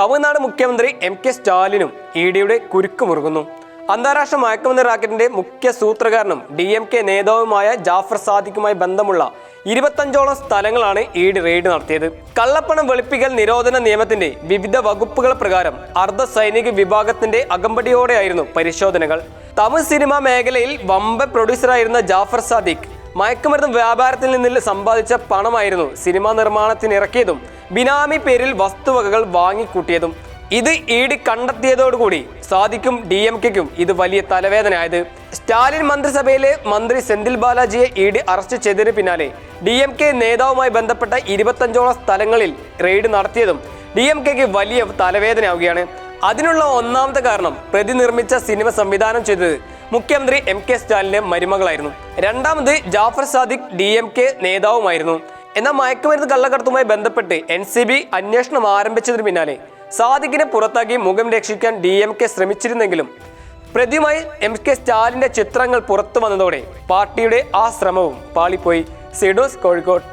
തമിഴ്നാട് മുഖ്യമന്ത്രി M K സ്റ്റാലിനും E ഡിയുടെ കുരുക്ക് മുറുകുന്നു. അന്താരാഷ്ട്ര മയക്കുമരുന്ന് റാക്കറ്റിന്റെ മുഖ്യ സൂത്രകാരനും ഡി എം കെ നേതാവുമായ ജാഫർ സാദിഖുമായി ബന്ധമുള്ള ഇരുപത്തഞ്ചോളം സ്ഥലങ്ങളാണ് ഇ ഡി റെയ്ഡ് നടത്തിയത്. കള്ളപ്പണം വെളുപ്പിക്കൽ നിരോധന നിയമത്തിന്റെ വിവിധ വകുപ്പുകൾ പ്രകാരം അർദ്ധ സൈനിക വിഭാഗത്തിന്റെ അകമ്പടിയോടെയായിരുന്നു പരിശോധനകൾ. തമിഴ് സിനിമാ മേഖലയിൽ വമ്പ പ്രൊഡ്യൂസറായിരുന്ന ജാഫർ സാദിഖ് മയക്കുമരുന്ന് വ്യാപാരത്തിൽ നിന്ന് സമ്പാദിച്ച പണമായിരുന്നു സിനിമാ നിർമ്മാണത്തിന് ഇറക്കിയതും ബിനാമി പേരിൽ വസ്തുവകകൾ വാങ്ങിക്കൂട്ടിയതും ഇത് ഇ ഡി കണ്ടെത്തിയതോടുകൂടി സാധിക്കും ഡി എം കെക്കും ഇത് വലിയ തലവേദനയായത്. സ്റ്റാലിൻ മന്ത്രിസഭയിലെ മന്ത്രി സെന്തിൽ ബാലാജിയെ ഇ ഡി അറസ്റ്റ് ചെയ്തതിന് പിന്നാലെ ഡി എം കെ നേതാവുമായി ബന്ധപ്പെട്ട ഇരുപത്തഞ്ചോളം സ്ഥലങ്ങളിൽ റെയ്ഡ് നടത്തിയതും ഡി എം കെക്ക് വലിയ തലവേദനയാവുകയാണ്. അതിനുള്ള ഒന്നാമത്തെ കാരണം പ്രതി നിർമ്മിച്ച സിനിമ സംവിധാനം ചെയ്തത് മുഖ്യമന്ത്രി എം കെ സ്റ്റാലിന്റെ മരുമകളായിരുന്നു. രണ്ടാമത് Jaffer Sadiq D M K നേതാവുമായിരുന്നു. എന്നാൽ മയക്കുമരുന്ന് കള്ളക്കടത്തുമായി ബന്ധപ്പെട്ട് എൻ സി ബി അന്വേഷണം ആരംഭിച്ചതിന് പിന്നാലെ സാദിഖിനെ പുറത്താക്കി മുഖം രക്ഷിക്കാൻ ഡി എം കെ ശ്രമിച്ചിരുന്നെങ്കിലും പ്രതിയുമായി എം കെ സ്റ്റാലിന്റെ ചിത്രങ്ങൾ പുറത്തു വന്നതോടെ പാർട്ടിയുടെ ആ ശ്രമവും പാളിപ്പോയി. സിഡോസ് കോഴിക്കോട്.